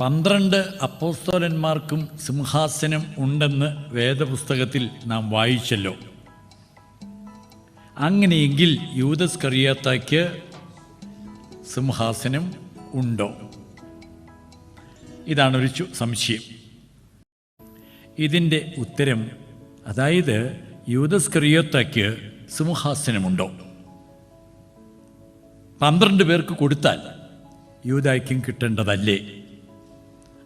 പന്ത്രണ്ട് അപ്പോസ്തോലന്മാർക്കും സിംഹാസനം ഉണ്ടെന്ന് വേദപുസ്തകത്തിൽ നാം വായിച്ചല്ലോ. അങ്ങനെയെങ്കിൽ യൂതസ് കറിയാത്തയ്ക്ക് സിംഹാസനം ഉണ്ടോ? ഇതാണൊരു സംശയം. ഇതിന്റെ ഉത്തരം അതായത് യൂതസ് കറിയോത്തയ്ക്ക് സിംഹാസനമുണ്ടോ പന്ത്രണ്ട് പേർക്ക് കൊടുത്താൽ യൂതായ്ക്കും കിട്ടേണ്ടതല്ലേ?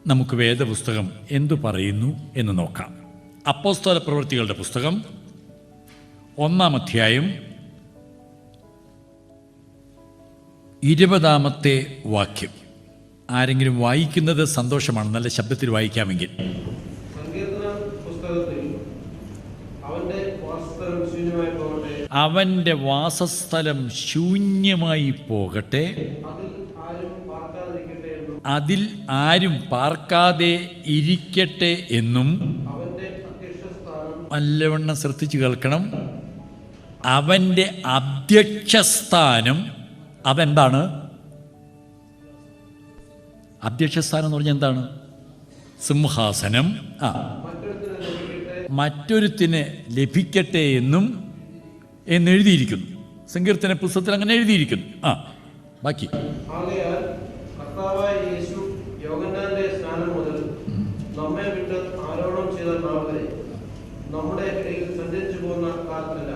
നമുക്ക് വേദപുസ്തകം എന്തു പറയുന്നു എന്ന് നോക്കാം. അപ്പോസ്തല പ്രവൃത്തികളുടെ പുസ്തകം ഒന്നാം അധ്യായം ഇരുപതാമത്തെ വാക്യം. ആരെങ്കിലും വായിക്കുന്നത് സന്തോഷമാണ് നല്ല ശബ്ദത്തിൽ വായിക്കാമെങ്കിൽ. അവന്റെ വാസസ്ഥലം ശൂന്യമായി പോകട്ടെ. എന്നും അതിൽ ആരും പാർക്കാതെ ഇരിക്കട്ടെ എന്നും നല്ലവണ്ണം ശ്രദ്ധിച്ചു കേൾക്കണം. അവന്റെ അധ്യക്ഷസ്ഥാനം അതെന്താണ്? അധ്യക്ഷസ്ഥാനം എന്ന് പറഞ്ഞാൽ എന്താണ്? സിംഹാസനം. ആ. മറ്റൊരുത്തിന് ലഭിക്കട്ടെ എന്നും എന്നെഴുതിയിരിക്കുന്നു. സങ്കീർത്തന പുസ്തകത്തിൽ അങ്ങനെ എഴുതിയിരിക്കുന്നു. ആ. ബാക്കി. കർത്താവായ യേശു യോഗന്നാന്റെ സ്നാനം മുതൽ നമ്മെ വിട്ട് ആരോപണം ചെയ്ത നാൾ വരെ നമ്മുടെ ഇടയിൽ സഞ്ചരിച്ചു പോകുന്ന കാലത്തല്ല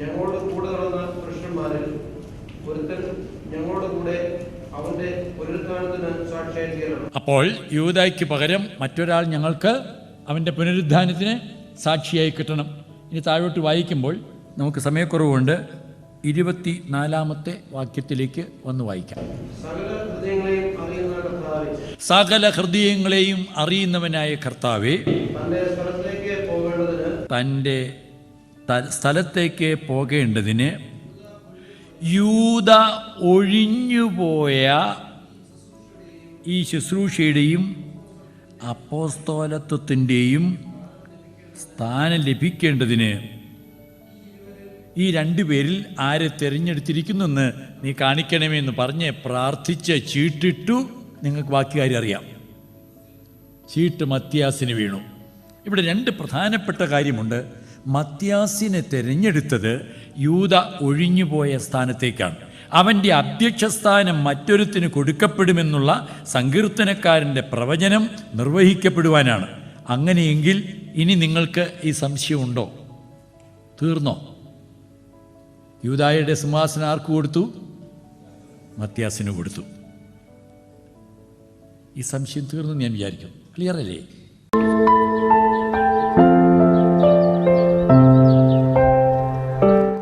ഞങ്ങളോട് കൂടെ നടന്ന പുരുഷന്മാരിൽ ഒരുത്തൻ ഞങ്ങളോട് കൂടെ അവന്റെ പുനരുദ്ധാനത്തിന് സാക്ഷിയായി അപ്പോൾ യൂതായ്ക്ക് പകരം മറ്റൊരാൾ ഞങ്ങൾക്ക് അവന്റെ പുനരുദ്ധാനത്തിന് സാക്ഷിയായി കിട്ടണം. ഇനി താഴോട്ട് വായിക്കുമ്പോൾ നമുക്ക് സമയക്കുറവുണ്ട്. ഇരുപത്തി നാലാമത്തെ വാക്യത്തിലേക്ക് വന്ന് വായിക്കാം. സകല ഹൃദയങ്ങളെയും അറിയുന്നവനായ കർത്താവെ തന്റെ സ്ഥലത്തേക്ക് പോകേണ്ടതിന് യൂത ഒഴിഞ്ഞുപോയ ഈ ശുശ്രൂഷയുടെയും അപ്പോസ്തോലത്വത്തിന്റെയും സ്ഥാനം ലഭിക്കേണ്ടതിന് ഈ രണ്ടുപേരിൽ ആരെ തിരഞ്ഞെടുത്തിരിക്കുന്നെന്ന് നീ കാണിക്കണമേ എന്ന് പറഞ്ഞ് പ്രാർത്ഥിച്ച് ചീട്ടിട്ടു നിങ്ങൾക്ക് ബാക്കി കാര്യം അറിയാം. ചീട്ട് മത്യാസിന് വീണു. ഇവിടെ രണ്ട് പ്രധാനപ്പെട്ട കാര്യമുണ്ട്. മത്യാസിനെ തിരഞ്ഞെടുത്തത് യൂത ഒഴിഞ്ഞുപോയ സ്ഥാനത്തേക്കാണ്. അവന്റെ അധ്യക്ഷസ്ഥാനം മറ്റൊരുത്തിന് കൊടുക്കപ്പെടുമെന്നുള്ള സങ്കീർത്തനക്കാരന്റെ പ്രവചനം നിർവഹിക്കപ്പെടുവാനാണ്. അങ്ങനെയെങ്കിൽ ഇനി നിങ്ങൾക്ക് ഈ സംശയമുണ്ടോ? തീർന്നോ? യൂതായുടെ സിംഹാസനം ആർക്ക് കൊടുത്തു? മത്യാസിന് കൊടുത്തു. ഈ സംശയം തീർന്നു ഞാൻ വിചാരിക്കും ക്ലിയർ അല്ലേ?